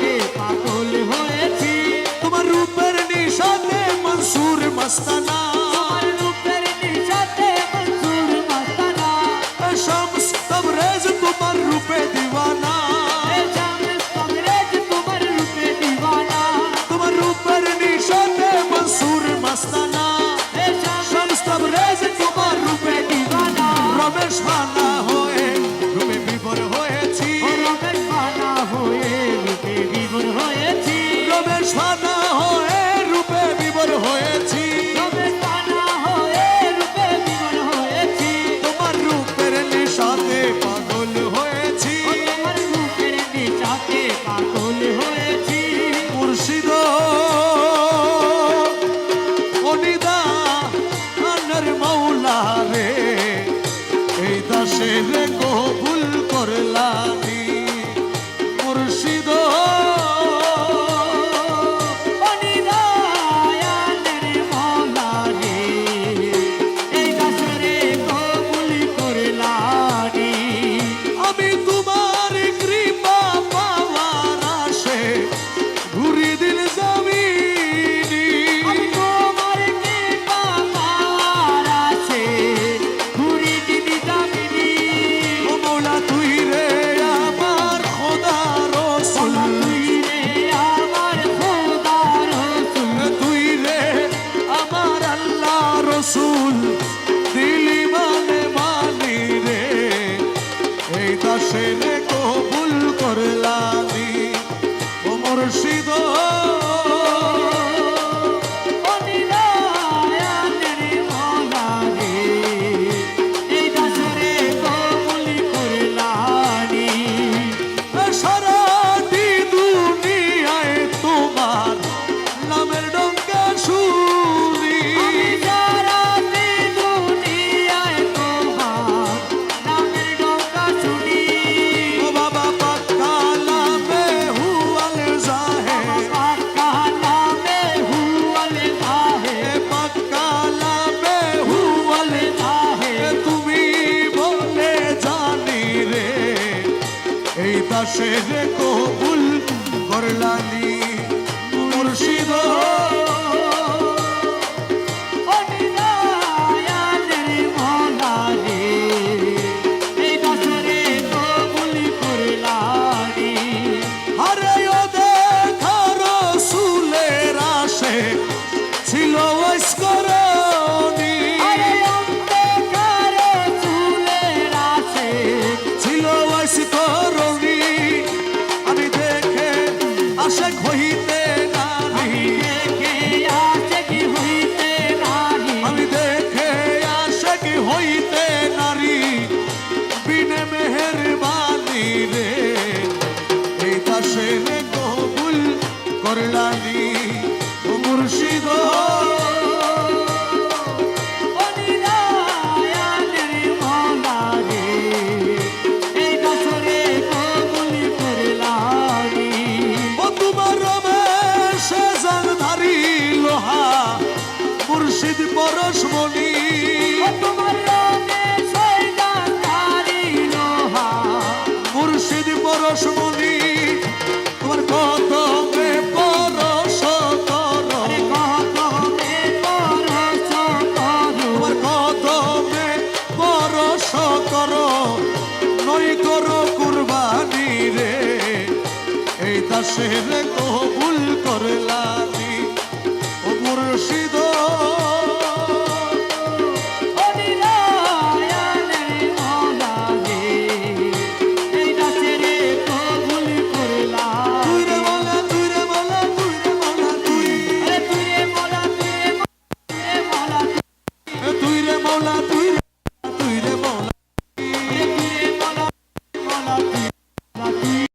के पागल होए थी। तुम रूपर निशाने मंसूर मस्ताना। সে রে ভুল করলা। Oh, দাসে যে কবুল করলানি মুর্শিদা। পরশ বলি মুর্শিদ পরশ বলি তোমার কত করো নই করো কুরবানি রে। এই দাসের কো